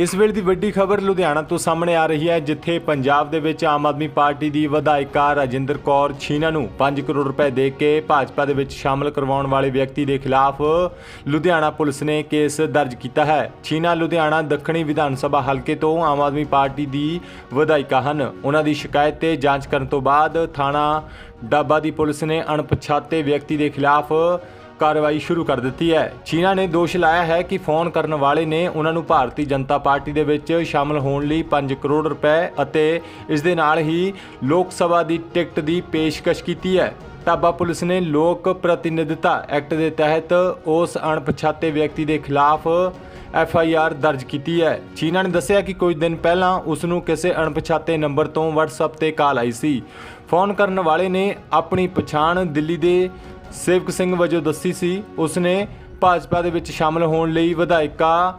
ਇਸ ਵੇਲੇ ਦੀ ਵੱਡੀ ਖਬਰ ਲੁਧਿਆਣਾ ਤੋਂ ਸਾਹਮਣੇ ਆ ਰਹੀ ਹੈ, ਜਿੱਥੇ ਪੰਜਾਬ ਦੇ ਵਿੱਚ ਆਮ ਆਦਮੀ ਪਾਰਟੀ ਦੀ ਵਿਧਾਇਕਾ ਰਾਜਿੰਦਰ ਕੌਰ ਛੀਨਾ ਨੂੰ 5 ਕਰੋੜ ਰੁਪਏ ਦੇ ਕੇ ਭਾਜਪਾ ਦੇ ਵਿੱਚ ਸ਼ਾਮਲ ਕਰਵਾਉਣ ਵਾਲੇ ਵਿਅਕਤੀ ਦੇ ਖਿਲਾਫ ਲੁਧਿਆਣਾ ਪੁਲਿਸ ਨੇ ਕੇਸ ਦਰਜ ਕੀਤਾ ਹੈ। ਛੀਨਾ ਲੁਧਿਆਣਾ ਦੱਖਣੀ ਵਿਧਾਨ ਸਭਾ ਹਲਕੇ ਤੋਂ ਆਮ ਆਦਮੀ ਪਾਰਟੀ ਦੀ ਵਿਧਾਇਕਾ ਹਨ। ਉਹਨਾਂ ਦੀ ਸ਼ਿਕਾਇਤ ਤੇ ਜਾਂਚ ਕਰਨ ਤੋਂ ਬਾਅਦ ਥਾਣਾ ਡਾਬਾ ਦੀ ਪੁਲਿਸ ਨੇ ਅਣਪਛਾਤੇ ਵਿਅਕਤੀ ਦੇ ਖਿਲਾਫ ਕਾਰਵਾਈ ਸ਼ੁਰੂ ਕਰ ਦਿੱਤੀ ਹੈ। ਚੀਨਾ ਨੇ ਦੋਸ਼ ਲਾਇਆ ਹੈ ਕਿ ਫੋਨ ਕਰਨ ਵਾਲੇ ਨੇ ਉਹਨਾਂ ਨੂੰ ਭਾਰਤੀ ਜਨਤਾ ਪਾਰਟੀ ਦੇ ਵਿੱਚ ਸ਼ਾਮਲ ਹੋਣ ਲਈ 5 ਕਰੋੜ ਰੁਪਏ ਅਤੇ ਇਸ ਦੇ ਨਾਲ ਹੀ ਲੋਕ ਸਭਾ ਦੀ ਟਿਕਟ ਦੀ ਪੇਸ਼ਕਸ਼ ਕੀਤੀ ਹੈ। ਟਾਬਾ ਪੁਲਿਸ ਨੇ ਲੋਕ ਪ੍ਰਤੀਨਿਧਤਾ ਐਕਟ ਦੇ ਤਹਿਤ ਉਸ ਅਣਪਛਾਤੇ ਵਿਅਕਤੀ ਦੇ ਖਿਲਾਫ ਐਫ ਆਈ ਆਰ ਦਰਜ ਕੀਤੀ ਹੈ। ਚੀਨਾ ਨੇ ਦੱਸਿਆ ਕਿ ਕੁਝ ਦਿਨ ਪਹਿਲਾਂ ਉਸ ਨੂੰ ਕਿਸੇ ਅਣਪਛਾਤੇ ਨੰਬਰ ਤੋਂ WhatsApp ਤੇ ਕਾਲ ਆਈ ਸੀ। ਫੋਨ ਕਰਨ ਵਾਲੇ ਨੇ ਆਪਣੀ ਪਛਾਣ ਦਿੱਲੀ ਦੇ ਸੇਵਕ ਸਿੰਘ ਵਜੋਂ ਦੱਸੀ ਸੀ ਉਸ ਨੇ ਭਾਜਪਾ ਦੇ ਵਿੱਚ ਸ਼ਾਮਲ ਹੋਣ ਲਈ ਵਿਧਾਇਕਾ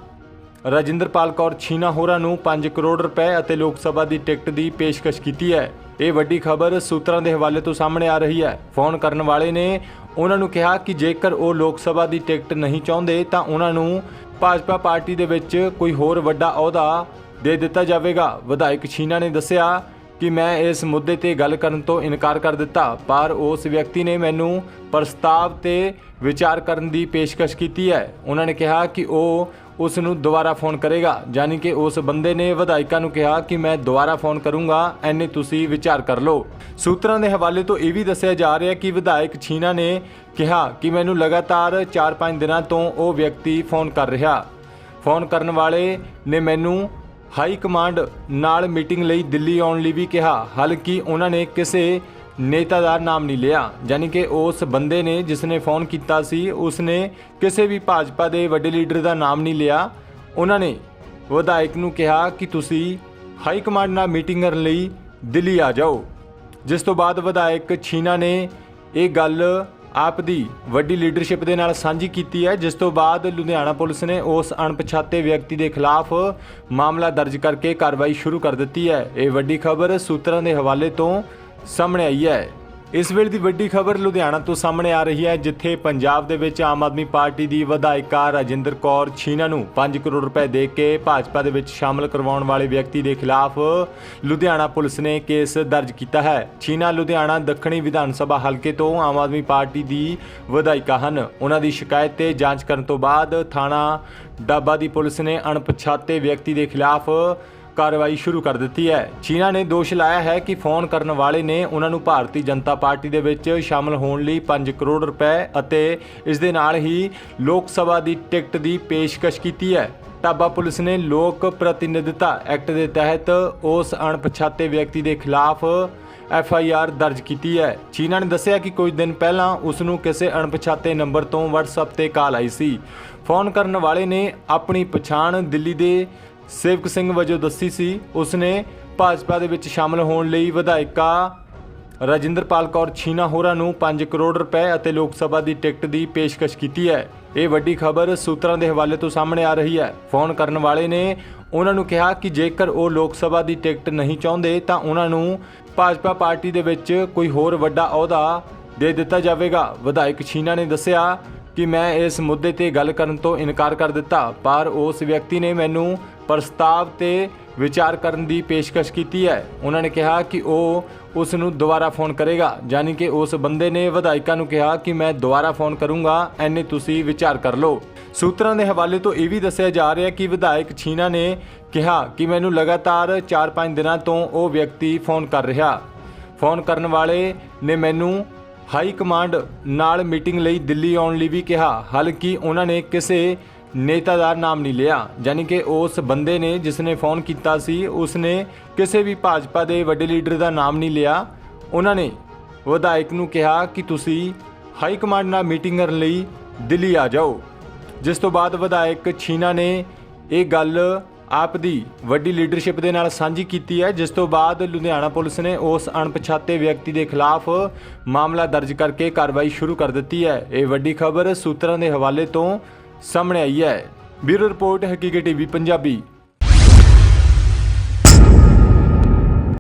ਰਾਜਿੰਦਰਪਾਲ ਕੌਰ ਛੀਨਾ ਹੋਰਾਂ ਨੂੰ 5 ਕਰੋੜ ਰੁਪਏ ਅਤੇ ਲੋਕ ਸਭਾ ਦੀ ਟਿਕਟ ਦੀ ਪੇਸ਼ਕਸ਼ ਕੀਤੀ ਹੈ। ਇਹ ਵੱਡੀ ਖਬਰ ਸੂਤਰਾਂ ਦੇ ਹਵਾਲੇ ਤੋਂ ਸਾਹਮਣੇ ਆ ਰਹੀ ਹੈ। ਫੋਨ ਕਰਨ ਵਾਲੇ ਨੇ ਉਹਨਾਂ ਨੂੰ ਕਿਹਾ ਕਿ ਜੇਕਰ ਉਹ ਲੋਕ ਸਭਾ ਦੀ ਟਿਕਟ ਨਹੀਂ ਚਾਹੁੰਦੇ, ਤਾਂ ਉਹਨਾਂ ਨੂੰ ਭਾਜਪਾ ਪਾਰਟੀ ਦੇ ਵਿੱਚ ਕੋਈ ਹੋਰ ਵੱਡਾ ਅਹੁਦਾ ਦੇ ਦਿੱਤਾ ਜਾਵੇਗਾ। ਵਿਧਾਇਕ ਛੀਨਾ ਨੇ ਦੱਸਿਆ ਕਿ ਮੈਂ ਇਸ ਮੁੱਦੇ ਤੇ ਗੱਲ ਕਰਨ ਤੋਂ ਇਨਕਾਰ ਕਰ ਦਿੱਤਾ, ਪਰ ਉਸ ਵਿਅਕਤੀ ਨੇ ਮੈਨੂੰ ਪ੍ਰਸਤਾਵ ਤੇ ਵਿਚਾਰ ਕਰਨ ਦੀ ਪੇਸ਼ਕਸ਼ ਕੀਤੀ ਹੈ। ਉਹਨਾਂ ਨੇ ਕਿਹਾ ਕਿ ਉਹ ਉਸ ਨੂੰ ਦੁਬਾਰਾ ਫੋਨ ਕਰੇਗਾ, ਯਾਨੀ ਕਿ ਉਸ ਬੰਦੇ ਨੇ ਵਿਧਾਇਕਾਂ ਨੂੰ ਕਿਹਾ ਕਿ ਮੈਂ ਦੁਬਾਰਾ ਫੋਨ ਕਰੂੰਗਾ, ਐਨੇ ਤੁਸੀਂ ਵਿਚਾਰ ਕਰ ਲਓ। ਸੂਤਰਾਂ ਦੇ ਹਵਾਲੇ ਤੋਂ ਇਹ ਵੀ ਦੱਸਿਆ ਜਾ ਰਿਹਾ ਕਿ ਵਿਧਾਇਕ ਛੀਨਾ ਨੇ ਕਿਹਾ ਕਿ ਮੈਨੂੰ ਲਗਾਤਾਰ 4-5 ਦਿਨਾਂ ਤੋਂ ਉਹ ਵਿਅਕਤੀ ਫੋਨ ਕਰ ਰਿਹਾ। ਫੋਨ ਕਰਨ ਵਾਲੇ ਨੇ ਮੈਨੂੰ ਹਾਈ ਕਮਾਂਡ ਨਾਲ ਮੀਟਿੰਗ ਲਈ ਦਿੱਲੀ ਆਉਣ ਲਈ ਵੀ ਕਿਹਾ, ਹਾਲਾਂਕਿ ਉਹਨਾਂ ਨੇ ਕਿਸੇ ਨੇਤਾ ਦਾ ਨਾਮ ਨਹੀਂ ਲਿਆ। ਯਾਨੀ ਕਿ ਉਸ ਬੰਦੇ ਨੇ ਜਿਸ ਨੇ ਫੋਨ ਕੀਤਾ ਸੀ ਉਸ ਨੇ ਕਿਸੇ ਵੀ ਭਾਜਪਾ ਦੇ ਵੱਡੇ ਲੀਡਰ ਦਾ ਨਾਮ ਨਹੀਂ ਲਿਆ। ਉਹਨਾਂ ਨੇ ਵਿਧਾਇਕ ਨੂੰ ਕਿਹਾ ਕਿ ਤੁਸੀਂ ਹਾਈ ਕਮਾਂਡ ਨਾਲ ਮੀਟਿੰਗ ਕਰਨ ਲਈ ਦਿੱਲੀ ਆ ਜਾਓ। ਜਿਸ ਤੋਂ ਬਾਅਦ ਵਿਧਾਇਕ ਛੀਨਾ ਨੇ ਇਹ ਗੱਲ ਆਪ ਦੀ ਵੱਡੀ ਲੀਡਰਸ਼ਿਪ ਦੇ ਨਾਲ ਸਾਂਝੀ ਕੀਤੀ ਹੈ, ਜਿਸ ਤੋਂ ਬਾਅਦ ਲੁਧਿਆਣਾ ਪੁਲਿਸ ਨੇ ਉਸ ਅਣਪਛਾਤੇ ਵਿਅਕਤੀ ਦੇ ਖਿਲਾਫ ਮਾਮਲਾ ਦਰਜ ਕਰਕੇ ਕਾਰਵਾਈ ਸ਼ੁਰੂ ਕਰ ਦਿੱਤੀ ਹੈ। ਇਹ ਵੱਡੀ ਖਬਰ ਸੂਤਰਾਂ ਦੇ ਹਵਾਲੇ ਤੋਂ ਸਾਹਮਣੇ ਆਈ ਹੈ। ਇਸ ਵੇਲੇ ਦੀ ਵੱਡੀ ਖਬਰ ਲੁਧਿਆਣਾ ਤੋਂ ਸਾਹਮਣੇ ਆ ਰਹੀ ਹੈ, ਜਿੱਥੇ ਪੰਜਾਬ ਦੇ ਵਿੱਚ ਆਮ ਆਦਮੀ ਪਾਰਟੀ ਦੀ ਵਿਧਾਇਕਾ ਰਾਜਿੰਦਰ ਕੌਰ ਛੀਨਾ ਨੂੰ 5 ਕਰੋੜ ਰੁਪਏ ਦੇ ਕੇ ਭਾਜਪਾ ਦੇ ਵਿੱਚ ਸ਼ਾਮਲ ਕਰਵਾਉਣ ਵਾਲੇ ਵਿਅਕਤੀ ਦੇ ਖਿਲਾਫ ਲੁਧਿਆਣਾ ਪੁਲਿਸ ਨੇ ਕੇਸ ਦਰਜ ਕੀਤਾ ਹੈ। ਛੀਨਾ ਲੁਧਿਆਣਾ ਦੱਖਣੀ ਵਿਧਾਨ ਸਭਾ ਹਲਕੇ ਤੋਂ ਆਮ ਆਦਮੀ ਪਾਰਟੀ ਦੀ ਵਿਧਾਇਕਾ ਹਨ। ਉਹਨਾਂ ਦੀ ਸ਼ਿਕਾਇਤ ਤੇ ਜਾਂਚ ਕਰਨ ਤੋਂ ਬਾਅਦ ਥਾਣਾ ਡਾਬਾ ਦੀ ਪੁਲਿਸ ਨੇ ਅਣਪਛਾਤੇ ਵਿਅਕਤੀ ਦੇ ਖਿਲਾਫ ਕਾਰਵਾਈ ਸ਼ੁਰੂ ਕਰ ਦਿੱਤੀ ਹੈ। ਚੀਨਾ ਨੇ ਦੋਸ਼ ਲਾਇਆ ਹੈ ਕਿ ਫੋਨ ਕਰਨ ਵਾਲੇ ਨੇ ਉਹਨਾਂ ਨੂੰ ਭਾਰਤੀ ਜਨਤਾ ਪਾਰਟੀ ਦੇ ਵਿੱਚ ਸ਼ਾਮਲ ਹੋਣ ਲਈ 5 ਕਰੋੜ ਰੁਪਏ ਅਤੇ ਇਸ ਦੇ ਨਾਲ ਹੀ ਲੋਕ ਸਭਾ ਦੀ ਟਿਕਟ ਦੀ ਪੇਸ਼ਕਸ਼ ਕੀਤੀ ਹੈ। ਟਾਬਾ ਪੁਲਿਸ ਨੇ ਲੋਕ ਪ੍ਰਤੀਨਿਧਤਾ ਐਕਟ ਦੇ ਤਹਿਤ ਉਸ ਅਣਪਛਾਤੇ ਵਿਅਕਤੀ ਦੇ ਖਿਲਾਫ ਐਫ ਆਈ ਆਰ ਦਰਜ ਕੀਤੀ ਹੈ। ਚੀਨਾ ਨੇ ਦੱਸਿਆ ਕਿ ਕੁਝ ਦਿਨ ਪਹਿਲਾਂ ਉਸ ਨੂੰ ਕਿਸੇ ਅਣਪਛਾਤੇ ਨੰਬਰ ਤੋਂ WhatsApp ਤੇ ਕਾਲ ਆਈ ਸੀ। ਫੋਨ ਕਰਨ ਵਾਲੇ ਨੇ ਆਪਣੀ ਪਛਾਣ ਦਿੱਲੀ ਦੇ ਸੇਵਕ ਸਿੰਘ ਵਜੋਂ ਦੱਸੀ ਸੀ ਉਸ ਨੇ ਭਾਜਪਾ ਦੇ ਵਿੱਚ ਸ਼ਾਮਲ ਹੋਣ ਲਈ ਵਿਧਾਇਕਾ ਰਾਜਿੰਦਰਪਾਲ ਕੌਰ ਛੀਨਾ ਹੋਰਾਂ ਨੂੰ 5 ਕਰੋੜ ਰੁਪਏ ਅਤੇ ਲੋਕ ਸਭਾ ਦੀ ਟਿਕਟ ਦੀ ਪੇਸ਼ਕਸ਼ ਕੀਤੀ ਹੈ। ਇਹ ਵੱਡੀ ਖਬਰ ਸੂਤਰਾਂ ਦੇ ਹਵਾਲੇ ਤੋਂ ਸਾਹਮਣੇ ਆ ਰਹੀ ਹੈ। ਫੋਨ ਕਰਨ ਵਾਲੇ ਨੇ ਉਹਨਾਂ ਨੂੰ ਕਿਹਾ ਕਿ ਜੇਕਰ ਉਹ ਲੋਕ ਸਭਾ ਦੀ ਟਿਕਟ ਨਹੀਂ ਚਾਹੁੰਦੇ, ਤਾਂ ਉਹਨਾਂ ਨੂੰ ਭਾਜਪਾ ਪਾਰਟੀ ਦੇ ਵਿੱਚ ਕੋਈ ਹੋਰ ਵੱਡਾ ਅਹੁਦਾ ਦੇ ਦਿੱਤਾ ਜਾਵੇਗਾ। ਵਿਧਾਇਕ ਛੀਨਾ ਨੇ ਦੱਸਿਆ ਕਿ ਮੈਂ ਇਸ ਮੁੱਦੇ ਤੇ ਗੱਲ ਕਰਨ ਤੋਂ ਇਨਕਾਰ ਕਰ ਦਿੱਤਾ, ਪਰ ਉਸ ਵਿਅਕਤੀ ਨੇ ਮੈਨੂੰ ਪ੍ਰਸਤਾਵ ਤੇ ਵਿਚਾਰ ਕਰਨ ਦੀ ਪੇਸ਼ਕਸ਼ ਕੀਤੀ ਹੈ। ਉਹਨਾਂ ਨੇ ਕਿਹਾ ਕਿ ਉਹ ਉਸ ਨੂੰ ਦੁਬਾਰਾ ਫੋਨ ਕਰੇਗਾ, ਯਾਨੀ ਕਿ ਉਸ ਬੰਦੇ ਨੇ ਵਿਧਾਇਕਾਂ ਨੂੰ ਕਿਹਾ ਕਿ ਮੈਂ ਦੁਬਾਰਾ ਫੋਨ ਕਰੂੰਗਾ ਐਨੇ ਤੁਸੀਂ ਵਿਚਾਰ ਕਰ ਲਓ। ਸੂਤਰਾਂ ਦੇ ਹਵਾਲੇ ਤੋਂ ਇਹ ਵੀ ਦੱਸਿਆ ਜਾ ਰਿਹਾ ਕਿ ਵਿਧਾਇਕ ਛੀਨਾ ਨੇ ਕਿਹਾ ਕਿ ਮੈਨੂੰ ਲਗਾਤਾਰ 4-5 ਦਿਨਾਂ ਤੋਂ ਉਹ ਵਿਅਕਤੀ ਫੋਨ ਕਰ ਰਿਹਾ। ਫੋਨ ਕਰਨ ਵਾਲੇ ਨੇ ਮੈਨੂੰ ਹਾਈ ਕਮਾਂਡ ਨਾਲ ਮੀਟਿੰਗ ਲਈ ਦਿੱਲੀ ਆਉਣ ਲਈ ਵੀ ਕਿਹਾ। ਹਾਲਾਂਕਿ ਉਹਨਾਂ ਨੇ ਕਿਸੇ ਨੇਤਾ ਦਾ ਨਾਮ ਨਹੀਂ ਲਿਆ। ਯਾਨੀ ਕਿ ਉਸ ਬੰਦੇ ਨੇ ਜਿਸ ਨੇ ਫੋਨ ਕੀਤਾ ਸੀ ਉਸ ਨੇ ਕਿਸੇ ਵੀ ਭਾਜਪਾ ਦੇ ਵੱਡੇ ਲੀਡਰ ਦਾ ਨਾਮ ਨਹੀਂ ਲਿਆ। ਉਹਨਾਂ ਨੇ ਵਿਧਾਇਕ ਨੂੰ ਕਿਹਾ ਕਿ ਤੁਸੀਂ ਹਾਈ ਕਮਾਂਡ ਨਾਲ ਮੀਟਿੰਗ ਕਰਨ ਲਈ ਦਿੱਲੀ ਆ ਜਾਓ। ਜਿਸ ਤੋਂ ਬਾਅਦ ਵਿਧਾਇਕ ਛੀਨਾ ਨੇ ਇਹ ਗੱਲ ਆਪ ਦੀ ਵੱਡੀ ਲੀਡਰਸ਼ਿਪ ਦੇ ਨਾਲ ਸਾਂਝੀ ਕੀਤੀ ਹੈ। ਜਿਸ ਤੋਂ ਬਾਅਦ ਲੁਧਿਆਣਾ ਪੁਲਿਸ ਨੇ ਉਸ ਅਣਪਛਾਤੇ ਵਿਅਕਤੀ ਦੇ ਖਿਲਾਫ ਮਾਮਲਾ ਦਰਜ ਕਰਕੇ ਕਾਰਵਾਈ ਸ਼ੁਰੂ ਕਰ ਦਿੱਤੀ ਹੈ। ਇਹ ਵੱਡੀ ਖਬਰ ਸੂਤਰਾਂ ਦੇ ਹਵਾਲੇ ਤੋਂ ਸਾਹਮਣੇ ਆਈ ਹੈ। Bureau report Haqeeqat TV Punjabi.